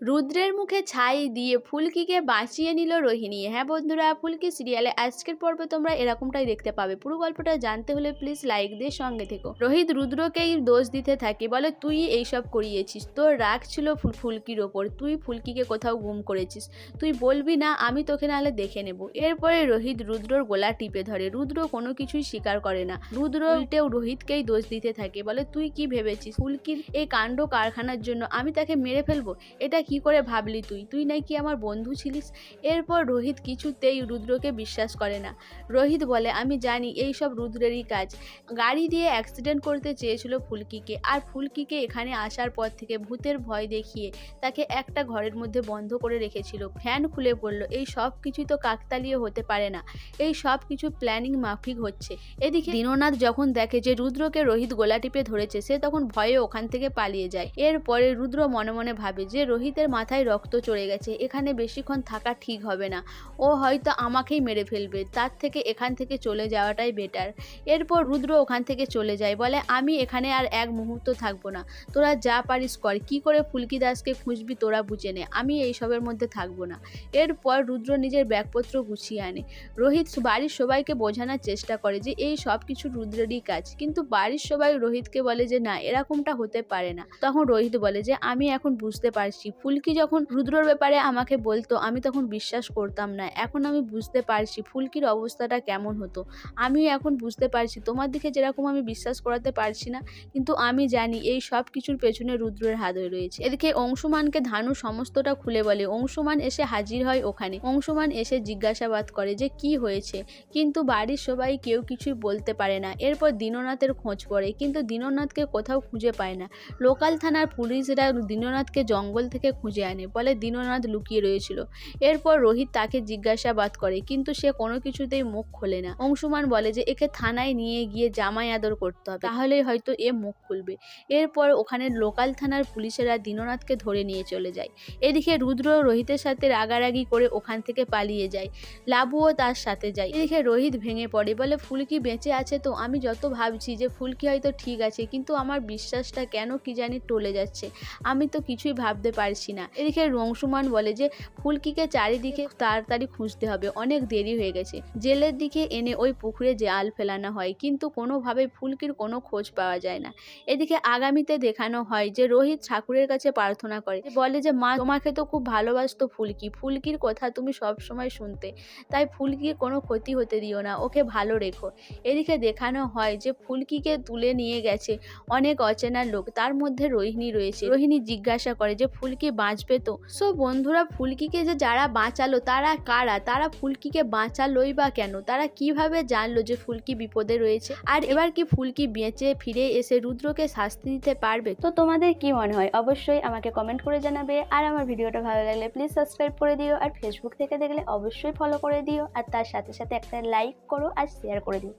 রুদ্রের মুখে ছাই দিয়ে ফুলকিকে বাঁচিয়ে নিল রোহিণী। হ্যাঁ বন্ধুরা, ফুলকি সিরিয়ালে আজকের পর্বে তোমরা এরকমটাই দেখতে পাবে। পুরো গল্পটা জানতে হলে প্লিজ লাইক দিয়ে সঙ্গে থেকো। রোহিত রুদ্রকেই দোষ দিতে থাকে, বলে তুই এইসব করিয়েছিস। তোর রাগ ছিল ফুল, ফুলকির ওপর। তুই ফুলকিকে কোথাও গুম করেছিস। তুই বলবি, না, আমি তোকে নাহলে দেখে নেব। এরপরে রোহিত রুদ্রর গোলা টিপে ধরে। রুদ্র কোনো কিছুই স্বীকার করে না। রুদ্র উল্টেও রোহিতকেই দোষ দিতে থাকে, বলে তুই কি ভেবেছিস? ফুলকির এই কাণ্ড কারখানার জন্য আমি তাকে মেরে ফেলব? এটা কি করে ভাবলি তুই? তুই নাকি আমার বন্ধু ছিলিস? এরপর রোহিত কিছুতেই রুদ্রকে বিশ্বাস করে না। রোহিত বলে, আমি জানি এই সব রুদ্রেরই কাজ। গাড়ি দিয়ে অ্যাক্সিডেন্ট করতে চেয়েছিল ফুলকিকে। আর ফুলকিকে এখানে আসার পর থেকে ভূতের ভয় দেখিয়ে তাকে একটা ঘরের মধ্যে বন্ধ করে রেখেছিল। ফ্যান খুলে পড়ল। এই সব কিছুই তো কাকতালীয় হতে পারে না। এই সব কিছু প্ল্যানিং মাফিক হচ্ছে। এদিকে দীননাথ যখন দেখে যে রুদ্রকে রোহিত গোলা টিপে ধরেছে, সে তখন ভয়ে ওখান থেকে পালিয়ে যায়। এরপরে রুদ্র মনে মনে ভাবে যে রোহিতের মাথায় রক্ত চড়ে গেছে। এখানে বেশিক্ষণ থাকা ঠিক হবে না। ও হয়তো আমাকেই মেরে ফেলবে। তার থেকে এখান থেকে চলে যাওয়াটাই বেটার এরপর রুদ্র ওখান থেকে চলে যায়। বলে, আমি এখানে আর এক মুহূর্ত থাকব না। তোরা যা পারিস কর। কি করে ফুলকি দাসকে খুঁজবি তোরা বুঝে নে। আমি এইসবের মধ্যে থাকব না। এরপর রুদ্র নিজের ব্যাগপত্র গুছিয়ে আনে। রোহিত বাড়ির সবাইকে বোঝানোর চেষ্টা করে যে, এই সব কিছু রুদ্রেরই কাজ। কিন্তু বাড়ির সবাই রোহিতকে বলে যে, না, এরকমটা হতে পারে না। তখন রোহিত বলে যে, আমি এখন বুঝতে পারছি। ফুলকি যখন রুদ্রর ব্যাপারে আমাকে বলতো, আমি তখন বিশ্বাস করতাম না। এখন আমি বুঝতে পারছি ফুলকির অবস্থাটা কেমন হতো। আমিও এখন বুঝতে পারছি, তোমার দিকে যেরকম আমি বিশ্বাস করাতে পারছি না, কিন্তু আমি জানি এই সব কিছুর পেছনে রুদ্রের হাত রয়েছে। এদিকে অংশুমানকে ধানু সমস্তটা খুলে বলে, অংশুমান এসে হাজির হয় ওখানে। অংশুমান এসে জিজ্ঞাসাবাদ করে যে, কি হয়েছে? কিন্তু বাড়ির সবাই কেউ কিছুই বলতে পারে না। এরপর দীননাথের খোঁজ পড়ে কিন্তু দীননাথকে কোথাও খুঁজে পায় না। লোকাল থানার পুলিশরা দীননাথকে জঙ্গল থেকে খুঁজে আনে, বলে দীননাথ লুকিয়ে রয়েছিল। এরপর রোহিত তাকে জিজ্ঞাসাবাদ করে, কিন্তু সে কোনো কিছুতেই মুখ খোলে না। অংশুমান বলে যে, একে থানায় নিয়ে গিয়ে জামাই আদর করতে হবে, তাহলেই হয়তো এ মুখ খুলবে। এরপর ওখানে লোকাল থানার পুলিশেরা দীননাথকে ধরে নিয়ে চলে যায়। এদিকে রুদ্র রোহিতের সাথে রাগারাগি করে ওখান থেকে পালিয়ে যায়। লাবুও তার সাথে যায়। এদিকে রোহিত ভেঙে পড়ে, বলে ফুলকি বেঁচে আছে তো? আমি যত ভাবছি যে ফুলকি হয়তো ঠিক আছে, কিন্তু আমার বিশ্বাসটা কেন কি জানি টলে যাচ্ছে? আমি তো কিছুই ভাবতে পারছি না। এদিকে রংসুমান বলে যে, ফুলকিকে চারিদিকে তাড়াতাড়ি খুঁজতে হবে, অনেক দেরি হয়ে গেছে। জেলের দিকে এনে ওই পুকুরে জাল ফেলানো হয়, কিন্তু কোনোভাবে ফুলকির কোনো খোঁজ পাওয়া যায় না। এদিকে আগামীতে দেখানো হয় যে, রোহিত ঠাকুরের কাছে প্রার্থনা করে। বলে যে, মা, তোমাকে তো খুব ভালোবাসতো ফুলকি। ফুলকির কথা তুমি সব সময় শুনতে। তাই ফুলকির কোনো ক্ষতি হতে দিও না, ওকে ভালো রেখো। এদিকে দেখানো হয় যে, ফুলকিকে তুলে নিয়ে গেছে অনেক অচেনা লোক। তার মধ্যে রোহিণী রয়েছে। রোহিণী জিজ্ঞাসা করে যে, ফুলকি বাঁচবে তো? সো বন্ধুরা, ফুলকিকে যে যারা বাঁচালো, তারা কারা? তারা ফুলকিকে বাঁচালোই বা কেন? তারা কীভাবে জানলো যে ফুলকি বিপদে রয়েছে? আর এবার কি ফুলকি বেঁচে ফিরে এসে রুদ্রকে শাস্তি দিতে পারবে? তো তোমাদের কি মনে হয়? অবশ্যই আমাকে কমেন্ট করে জানাবে। আর আমার ভিডিওটা ভালো লাগলে প্লিজ সাবস্ক্রাইব করে দিও। আর ফেসবুক থেকে দেখলে অবশ্যই ফলো করে দিও। আর তার সাথে সাথে একটা লাইক করো আর শেয়ার করে দিও।